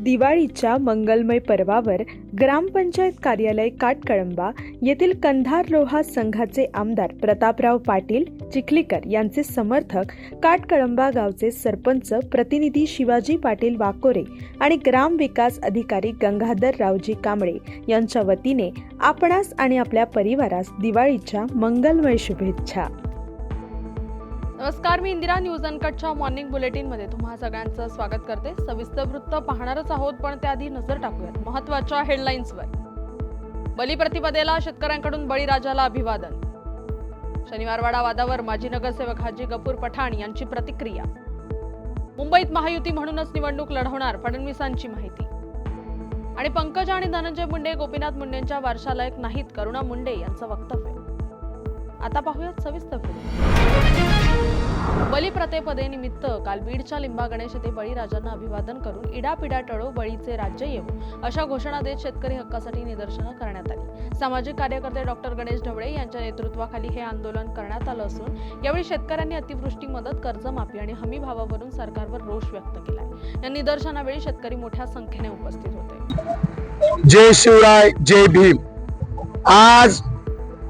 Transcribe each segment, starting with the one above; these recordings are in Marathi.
दिवाळीच्या मंगलमय पर्वावर ग्रामपंचायत कार्यालय काटकळंबा येथील कंधार रोहा संघाचे आमदार प्रतापराव पाटील चिखलीकर यांचे समर्थक काटकळंबा गावचे सरपंच प्रतिनिधी शिवाजी पाटील वाकोरे आणि ग्राम विकास अधिकारी गंगाधर रावजी कांबळे यांच्या वतीने आपणास आणि आपल्या परिवारास दिवाळीच्या मंगलमय शुभेच्छा. नमस्कार मी इंदिरा न्यूज अनकटच्या मॉर्निंग बुलेटिनमध्ये तुम्हा सगळ्यांचं स्वागत करते. सविस्तर वृत्त पाहणारच आहोत पण त्याआधी नजर टाकूयात महत्त्वाच्या हेडलाईन्सवर. बलिप्रतिपदेला शेतकऱ्यांकडून बळीराजाला अभिवादन. शनिवारवाडा वादावर माजी नगरसेवक हाजी गफूर पठाण यांची प्रतिक्रिया. मुंबईत महायुती म्हणूनच निवडणूक लढवणार फडणवीसांची माहिती. आणि पंकज आणि धनंजय मुंडे गोपीनाथ मुंडेंच्या वारशालायक नाहीत करुणा मुंडे यांचं वक्तव्य. आता पाहूयात सविस्तर निमित्त काल बीडच्या लिंबा गणेश येथे बळीराजांना अभिवादन करून इडापिडा टळो बळीचे राज्य येऊ अशा घोषणा देत शेतकरी हक्कासाठी निदर्शनं करण्यात आली. सामाजिक कार्यकर्ते डॉक्टर गणेश ढवळे यांच्या नेतृत्वाखाली हे आंदोलन करण्यात आलं असून यावेळी शेतकऱ्यांनी अतिवृष्टी मदत कर्जमाफी आणि हमी भावावरून सरकारवर रोष व्यक्त केला या निदर्शनावेळी शेतकरी मोठ्या संख्येने उपस्थित होते. जय शिवराय जय भीम. आज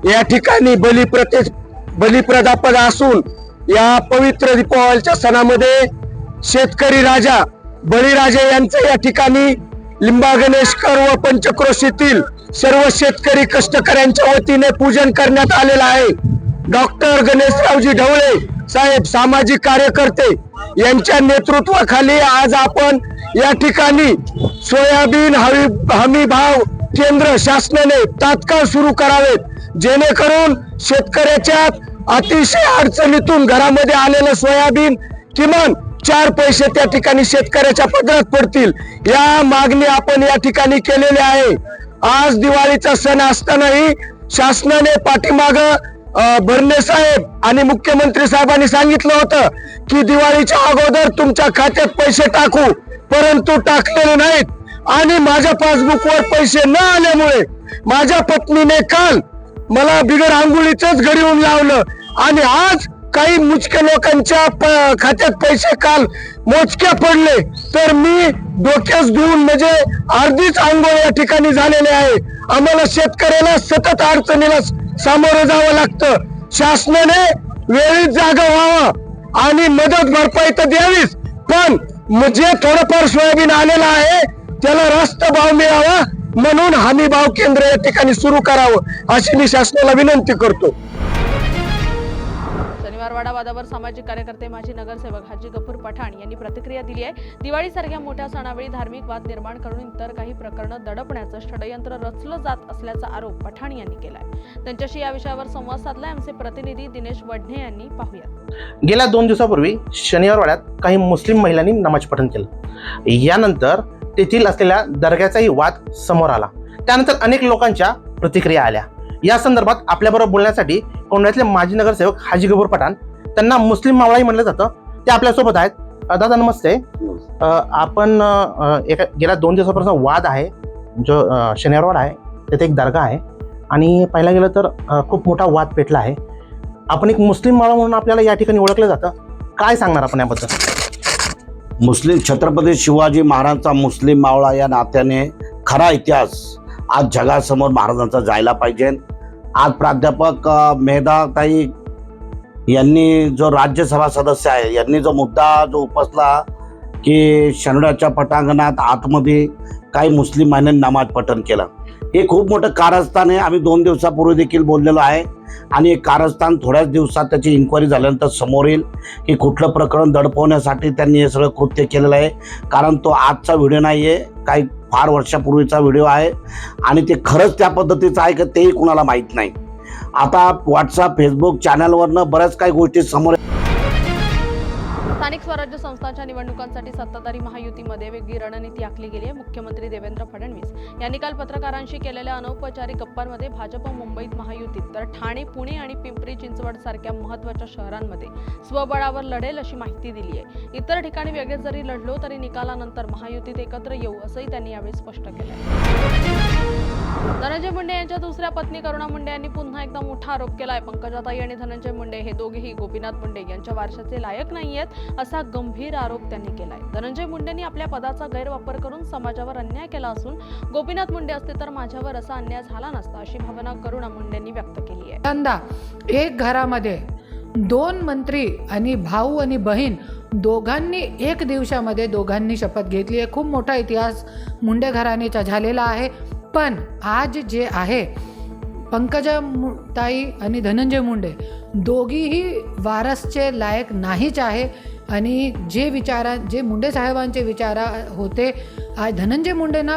या ठिकाणी बलिप्रते बलिप्रदापद असून या पवित्र दीपावलीच्या सणामध्ये शेतकरी राजा बळीराजा यांचं या ठिकाणी लिंबा गणेशकर व पंचक्रोशीतील सर्व शेतकरी कष्टकऱ्यांच्या वतीने पूजन करण्यात आलेलं आहे. डॉक्टर गणेशरावजी ढवळे साहेब सामाजिक कार्यकर्ते यांच्या नेतृत्वाखाली आज आपण या ठिकाणी सोयाबीन हमी हमी भाव केंद्र शासनाने तात्काळ सुरू करावेत. जेणेकरून शेतकऱ्याच्या अतिशय अडचणीतून घरामध्ये आलेलं सोयाबीन किमान चार पैसे त्या ठिकाणी शेतकऱ्याच्या पदरात पडतील. या मागणी आपण या ठिकाणी केलेली आहे. आज दिवाळीचा सण असतानाही शासनाने पाठीमाग भरणे साहेब आणि मुख्यमंत्री साहेबांनी सांगितलं होतं की दिवाळीच्या अगोदर तुमच्या खात्यात पैसे टाकू. परंतु टाकलेले नाहीत. आणि माझ्या पासबुकवर पैसे न आल्यामुळे माझ्या पत्नीने काल मला बिगर आंघोळीच घरी येऊन लावलं. आणि आज काही मुचक्या लोकांच्या खात्यात पैसे काल मोजक्या पडले. तर मी डोक्यास धुवून म्हणजे अर्धीच आंघोळ या ठिकाणी झालेले आहे. आम्हाला शेतकऱ्याला सतत अडचणीला सामोरं जावं लागतं. शासनाने वेळीच जागा व्हावं आणि मदत भरपाई तर द्यावीच. पण जे थोडंफार सोयाबीन आलेलं आहे त्याला रास्त भाव मिळावा म्हणून हमी भाव केंद्र या ठिकाणी सुरू करावं अशी मी शासनाला विनंती करतो. मराठवाडा वादावर सामाजिक कार्यकर्ते माजी नगरसेवक हाजी गफूर पठाण यांनी प्रतिक्रिया दिली आहे. दिवाळीसारख्या मोठ्या सणावेळी धार्मिक वाद निर्माण करून इतर काही प्रकरणं दडपण्याचं षडयंत्र रचलं जात असल्याचा आरोप पठाण यांनी केलाय. त्यांच्याशी या विषयावर संवाद साधलाय. आमचे प्रतिनिधी दिनेश वडणे यांनी पाहूयात. गेल्या दोन दिवसापूर्वी शनिवारवाड्यात काही मुस्लिम महिलांनी नमाज पठण केलं. यानंतर तेथील असलेल्या दर्ग्याचाही वाद समोर आला. त्यानंतर अनेक लोकांच्या प्रतिक्रिया आल्या. या संदर्भात आपल्याबरोबर बोलण्यासाठी कोंढ्यातले माजी नगरसेवक हाजी गबूर पठाण त्यांना मुस्लिम मावळाही म्हणलं जातं. ते आपल्यासोबत आहेत. दादा नमस्ते. आपण एका गेल्या दोन दिवसापासून वाद आहे. जो शनिवारवाड आहे. तिथे एक दर्गा आहे. आणि पाहिला गेलं तर खूप मोठा वाद पेटला आहे. आपण एक मुस्लिम मावळा म्हणून आपल्याला या ठिकाणी ओळखलं जातं. काय सांगणार आपण याबद्दल? मुस्लिम छत्रपती शिवाजी महाराजांचा मुस्लिम मावळा या नात्याने खरा इतिहास आज जगासमोर महाराजांचा जायला पाहिजे. आज प्राध्यापक अ, मेधाताई यांनी जो राज्यसभा सदस्य आहे यांनी जो मुद्दा जो उपसला की शनडाच्या पटांगणात आतमध्ये काही मुस्लिम महिलांनी नमाज पठण केलं. हे खूप मोठं कारस्थान आहे. आम्ही दोन दिवसापूर्वी देखील बोललेलो आहे. आणि हे कारस्थान थोड्याच दिवसात त्याची इन्क्वायरी झाल्यानंतर समोर येईल की कुठलं प्रकरण दडपवण्यासाठी त्यांनी हे सगळं कृत्य केलेलं आहे. कारण तो आजचा व्हिडिओ नाही आहे काही फार वर्षापूर्वीचा व्हिडिओ आहे. आणि ते खरंच त्या पद्धतीचं आहे का तेही कुणाला माहीत नाही. आता व्हॉट्सअप फेसबुक चॅनलवरनं बऱ्याच काही गोष्टी समोर स्थानिक स्वराज्य संस्थांच्या निवडणुकांसाठी सत्ताधारी महायुतीमध्ये वेगळी रणनीती आखली गेली आहे. मुख्यमंत्री देवेंद्र फडणवीस यांनी काल पत्रकारांशी केलेल्या अनौपचारिक गप्पांमध्ये भाजप मुंबईत महायुतीत. तर ठाणे पुणे आणि पिंपरी चिंचवड सारख्या महत्त्वाच्या शहरांमध्ये स्वबळावर लढेल अशी माहिती दिली आहे. इतर ठिकाणी वेगळे जरी लढलो तरी निकालानंतर महायुतीत एकत्र येऊ असंही त्यांनी यावेळी स्पष्ट केलं धनंजय मुंडे यांच्या दुसऱ्या पत्नी करुणा मुंडे यांनी पुन्हा एकदा मोठा आरोप केलाय. पंकजाताई आणि धनंजय मुंडे हे दोघेही गोपीनाथ मुंडे यांच्या वारशाचे लायक नाही आहेत असा गंभीर आरोप त्यांनी केलाय. धनंजय मुंडेंनी आपल्या पदाचा गैरवापर करून समाजावर अन्याय केला असून गोपीनाथ मुंडे असते तर माझ्यावर असा अन्याय झाला नसता अशी भावना करुणा मुंडेंनी व्यक्त केली आहे. यंदा एक घरामध्ये दोन मंत्री आणि भाऊ आणि बहीण दोघांनी एक दिवसामध्ये दोघांनी शपथ घेतली आहे. खूप मोठा इतिहास मुंडे घराणेचा झालेला आहे. पण आज जे आहे पंकजा मु- ताई आणि धनंजय मुंडे दोघीही वारसचे लायक नाहीच आहे. आणि जे विचारा जे मुंडे साहेबांचे विचारा होते आज धनंजय मुंडेंना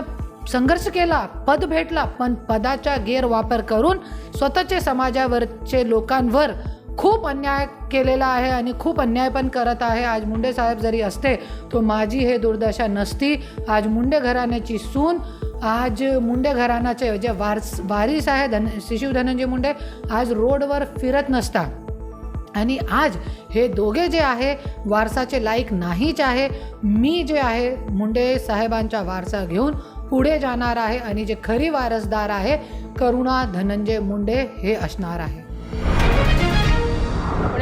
संघर्ष केला पद भेटला पण पदाचा गैरवापर करून स्वतःचे समाजावरचे लोकांवर खूप अन्याय केलेला आहे आणि खूप अन्याय पण करत आहे. आज मुंडे साहेब जरी असते तो माझी हे दुर्दशा नसती. आज मुंडे घराण्याची सून आज मुंडे घराण्याचे जे वारस वारीस आहे धन शिशु धनंजय मुंडे आज रोडवर फिरत नसता. आणि आज हे दोघे जे आहे वारसाचे लायक नाहीच आहे. मी जे आहे मुंडे साहेबांचा वारसा घेऊन पुढे जाणार आहे आणि जे खरी वारसदार आहे करुणा धनंजय मुंडे हे असणार आहे.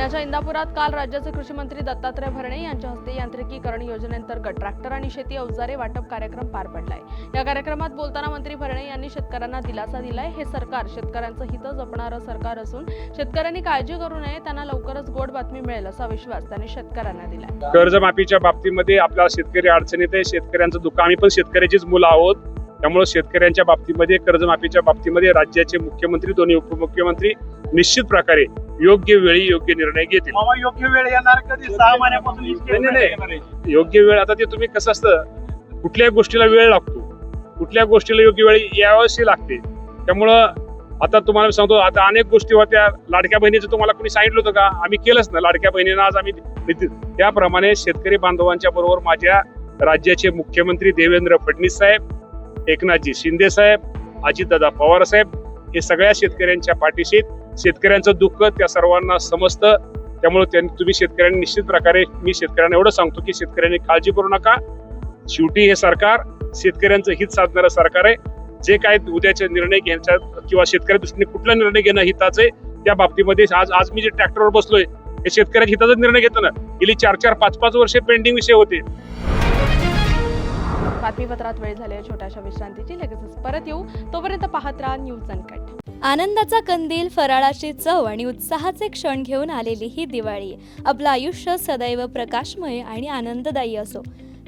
पुण्याच्या इंदापुरात काल राज्याचे कृषी मंत्री दत्तात्रय भरणे यांच्या हस्ते यांत्रिकीकरण योजनेअंतर्गत ट्रॅक्टर आणि शेती अवजारे वाटप कार्यक्रम पार पडलाय. या कार्यक्रमात बोलताना मंत्री भरणे यांनी शेतकऱ्यांना दिलासा दिलाय. हे सरकार शेतकऱ्यांचं हित जपणारं सरकार असून शेतकऱ्यांनी काळजी करू नये त्यांना लवकरच गोड बातमी मिळेल असा विश्वास त्यांनी शेतकऱ्यांना दिलाय. कर्जमाफीच्या बाबतीमध्ये आपला शेतकरी अडचणीत आहे. शेतकऱ्यांचं दुःख आम्ही पण शेतकऱ्याचीच मुलं आहोत. त्यामुळे शेतकऱ्यांच्या बाबतीमध्ये कर्जमाफीच्या बाबतीमध्ये राज्याचे मुख्यमंत्री दोन्ही उपमुख्यमंत्री निश्चित प्रकारे योग्य वेळी योग्य निर्णय घेतील. मामा योग्य वेळ येणार कधी? सहा महिन्यापासून ही. योग्य वेळ आता ते तुम्ही कसं असतं कुठल्याही गोष्टीला वेळ लागतो? कुठल्या गोष्टीला योग्य वेळ यावेळेस लागते. त्यामुळं आता तुम्हाला मी सांगतो आता अनेक गोष्टी होत्या. लाडक्या बहिणीचं तुम्हाला कोणी सांगितलं होतं का? आम्ही केलंच ना. लाडक्या बहिणींना आज आम्ही त्याप्रमाणे शेतकरी बांधवांच्या बरोबर माझ्या राज्याचे मुख्यमंत्री देवेंद्र फडणवीस साहेब एकनाथजी शिंदे साहेब अजितदादा पवार साहेब हे सगळ्या शेतकऱ्यांच्या पाठीशी. शेतकऱ्यांचं दुःख त्या सर्वांना समजतं. त्यामुळे त्यांनी तुम्ही शेतकऱ्यांनी निश्चित प्रकारे मी शेतकऱ्यांना एवढं सांगतो की शेतकऱ्यांनी काळजी करू नका. शेवटी हे सरकार शेतकऱ्यांचं हित साधणारं सरकार आहे. जे काय उद्याचे निर्णय घ्यायचा किंवा शेतकऱ्या दृष्टीने कुठला निर्णय घेणं हिताचं आहे त्या बाबतीमध्ये आज आज मी जे ट्रॅक्टरवर बसलोय हे शेतकऱ्याच्या हिताचा निर्णय घेतो ना. गेली चार चार पाच पाच वर्षे पेंडिंग विषय होते. बातमीपत्रात वेळ झाली आहे छोट्याशा विश्रांतीची लगेचच परत येऊ. तोपर्यंत पाहत राहा न्यूज अनकट आनंदाचा कंदील फराळाची चव आणि उत्साहाचे क्षण घेऊन आलेली ही दिवाळी. आपलं आयुष्य सदैव प्रकाशमय आणि आनंददायी असो.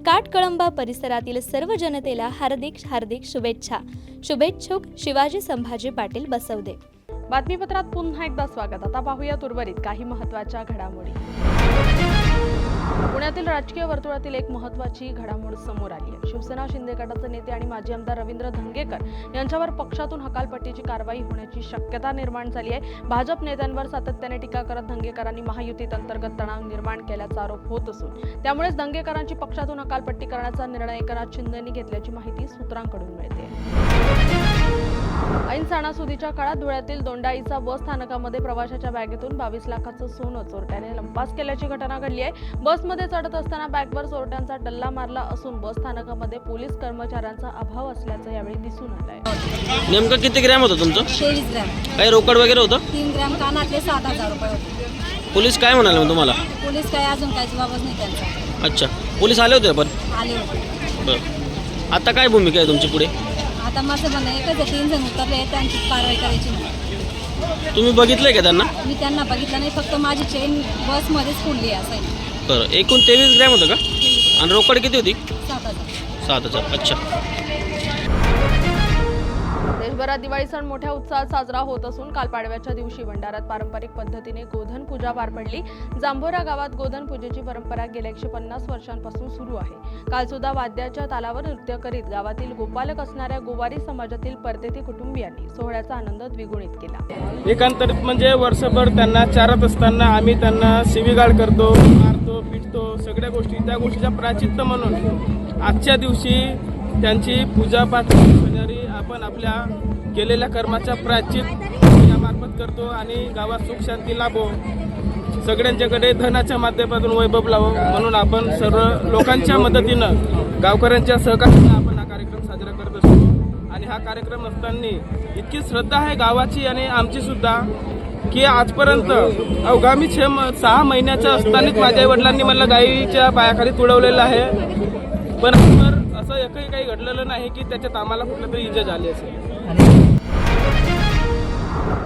काटकळंबा परिसरातील सर्व जनतेला हार्दिक हार्दिक शुभेच्छा. शुभेच्छुक शिवाजी संभाजी पाटील बसवदे. बातमीपत्रात पुन्हा एकदा स्वागत. आता पाहूयात उर्वरित काही महत्त्वाच्या घडामोडी. पुण्यातील राजकीय वर्तुळातील एक महत्त्वाची घडामोड समोर आली आहे. शिवसेना शिंदे गटाचे नेते आणि माजी आमदार रवींद्र धंगेकर यांच्यावर पक्षातून हकालपट्टीची कारवाई होण्याची शक्यता निर्माण झाली आहे. भाजप नेत्यांवर सातत्याने टीका करत धंगेकरांनी महायुतीत अंतर्गत तणाव निर्माण केल्याचा आरोप होत असून त्यामुळेच दंगेकरांची पक्षातून हकालपट्टी करण्याचा निर्णय एकनाथ शिंदेंनी घेतल्याची माहिती सूत्रांकडून मिळते. ऐन सणासुदीच्या काळात धुळ्यातील दोंडाईचा बस स्थानकामध्ये प्रवाशाच्या बॅगेतून बावीस लाखाचं सोनं चोरट्याने लंपास केल्याची घटना घडली आहे. बसमध्ये चढत असताना बॅगवर चोरट्यांचा डल्ला मारला असून बस स्थानकामध्ये पोलीस कर्मचाऱ्यांचा अभाव असल्याचं यावेळी दिसून आलंय. नेमकं किती ग्रॅम होतं तुमचं? ग्रॅम. काही रोकड वगैरे होतं? तीन ग्रॅम कानातले सात हजार रुपये होते. पोलीस काय म्हणाले मग तुम्हाला? पोलीस काय अजून काही जबाबच नाही त्यांचा. अच्छा. पोलीस आले होते पण आले होते. बरं. आता काय भूमिका आहे तुमची पुढे? आता माझं म्हणणं एकच आहे तीन जण उतरले त्यांची कारवाई करायची नाही. तुम्ही बघितलंय का त्यांना? मी त्यांना बघितलं नाही फक्त माझी चेन बसमध्येच फोडली आहे असं आहे. बरं एकूण तेवीस ग्रॅम होतं का? आणि रोकड किती होती? सात हजार. सात हजार अच्छा. देशभरात दिवाळी सण मोठ्या उत्साहात साजरा होत असून काल पाडव्याच्या दिवशी भंडाऱ्यात पारंपरिक पद्धतीने गोधन पूजा पार पडली. जांभोरा गावात गोधन पूजेची परंपरा गेल्या एकशे पन्नास वर्षांपासून सुरू आहे. काल सुद्धा वाद्याच्या तालावर नृत्य करीत गावातील गोपालक असणाऱ्या गोवारी समाजातील परदेती कुटुंबियांनी सोहळ्याचा आनंद द्विगुणित केला. एकांतरित म्हणजे वर्षभर त्यांना चारत असताना आम्ही त्यांना शिवीगाळ करतो मारतो पिटतो सगळ्या गोष्टी. त्या गोष्टीचा प्राचित्त म्हणून आजच्या दिवशी त्यांची पूजापाठ करणारी आपण आपल्या केलेल्या कर्माच्या प्राचित यामार्फत करतो आणि गावात सुख शांती लाभो. सगळ्यांच्याकडे धनाच्या माध्यमातून वैभव लावो. म्हणून आपण सर्व लोकांच्या मदतीनं गावकऱ्यांच्या सहकार्यानं आपण हा कार्यक्रम साजरा करत असतो. आणि हा कार्यक्रम असताना इतकी श्रद्धा आहे गावाची आणि आमची सुद्धा की आजपर्यंत अवघामी छे म- सहा महिन्याच्या असतानाच माझ्या वडिलांनी मला गाईच्या पायाखाली तुडवलेलं आहे. पण असं एकही काही घडलेलं नाही की त्याच्यात आम्हाला कुठलं तरी इजा झाली असेल.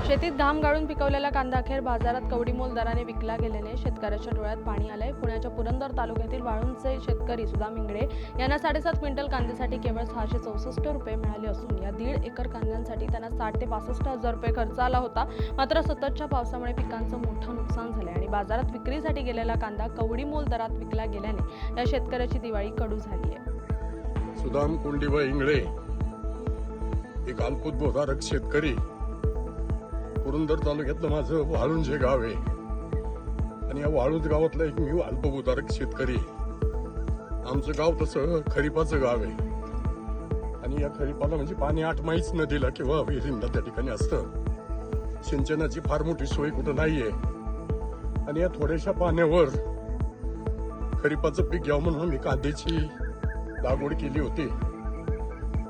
शेतीत घाम गाळून पिकवलेला कांदा अखेर बाजारात कवडीमोल दराने विकला गेल्याने शेतकऱ्याच्या डोळ्यात पाणी आलंय. पुण्याच्या पुरंदर तालुक्यातील वाळूंचे शेतकरी सुधा मिंगडे यांना साडेसात क्विंटल कांद्यासाठी केवळ सहाशे चौसष्ट रुपये मिळाले असून या दीड एकर कांद्यांसाठी त्यांना साठ ते पासष्ट हजार रुपये खर्च आला होता. मात्र सततच्या पावसामुळे पिकांचं मोठं नुकसान झालंय आणि बाजारात विक्रीसाठी गेलेला कांदा कवडीमोल दरात विकला गेल्याने या शेतकऱ्याची दिवाळी कडू झाली आहे सुदाम कुंडीबा इंगळे. एक अल्पत बोधारक शेतकरी. पुरंदर तालुक्यातलं माझं वाळुंजे गाव आहे. आणि या वाळुंज गावातला एक मी अल्पभूधारक शेतकरी. आमचं गाव तसं खरीपाचं गाव आहे. आणि या खरीपाला म्हणजे पाणी आठ माहीच नदीला किंवा विहिरींना त्या ठिकाणी असतं. सिंचनाची फार मोठी सोय कुठं नाहीये. आणि या थोड्याशा पाण्यावर खरीपाचं पीक घ्यावं म्हणून आम्ही कांद्याची लागवड केली होती.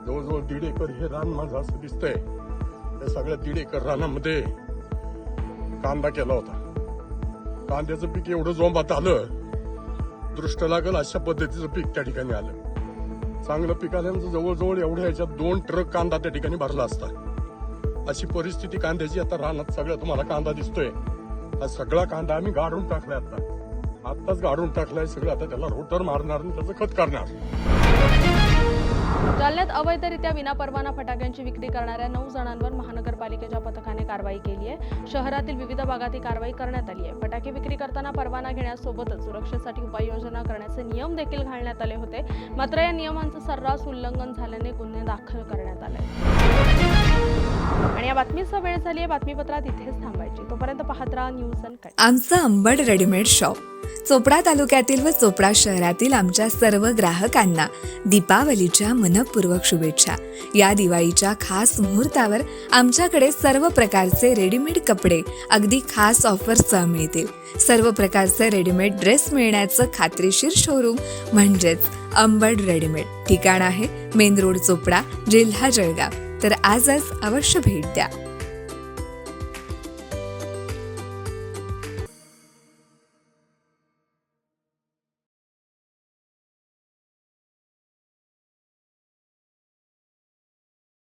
जवळजवळ दीड एकर हे रान माझं असं दिसतंय. या सगळ्या दीड एकर रानामध्ये कांदा केला होता. कांद्याचं पीक एवढं जोंबात आलं दृष्ट लागल अशा पद्धतीचं पीक त्या ठिकाणी आलं. चांगलं पीक आल्यानंतर जवळजवळ एवढ्या ह्याच्यात दोन ट्रक कांदा त्या ठिकाणी भरला असता. अशी परिस्थिती कांद्याची. आता रानात सगळ्या तुम्हाला कांदा दिसतोय. हा सगळा कांदा आम्ही गाडून टाकलाय आता. आत्ताच गाडून टाकलाय सगळं. आता त्याला रोटर मारणार आणि त्याचं खत करणार. जालन्यात अवैधरित्या विनापरवाना फटाक्यांची विक्री करणाऱ्या नऊ जणांवर महानगरपालिकेच्या पथकाने कारवाई केली आहे शहरातील विविध भागात ही कारवाई करण्यात आली आहे फटाके विक्री करताना परवाना घेण्यासोबतच सुरक्षेसाठी उपाययोजना करण्याचे नियम देखील घालण्यात आले होते. मात्र या नियमांचं सर्रास उल्लंघन झाल्याने गुन्हे दाखल करण्यात आले. आणि या बातमीचा वेळ झाली आहे बातमीपत्रात इथेच थांबायची. तोपर्यंत पाहत राहा न्यूज कट आमचं अंबड रेडीमेड शॉप. चोपडा तालुक्यातील व चोपडा शहरातील आमच्या सर्व ग्राहकांना दीपावलीच्या मनपूर्वक शुभेच्छा. या दिवाळीच्या खास मुहूर्तावर आमच्याकडे सर्व प्रकारचे रेडीमेड कपडे अगदी खास ऑफरसह मिळतील. सर्व प्रकारचे रेडीमेड ड्रेस मिळण्याचं खात्रीशीर शोरूम म्हणजेच अंबड रेडीमेड. ठिकाण आहे मेन रोड चोपडा जिल्हा जळगाव. तर आजच अवश्य भेट द्या.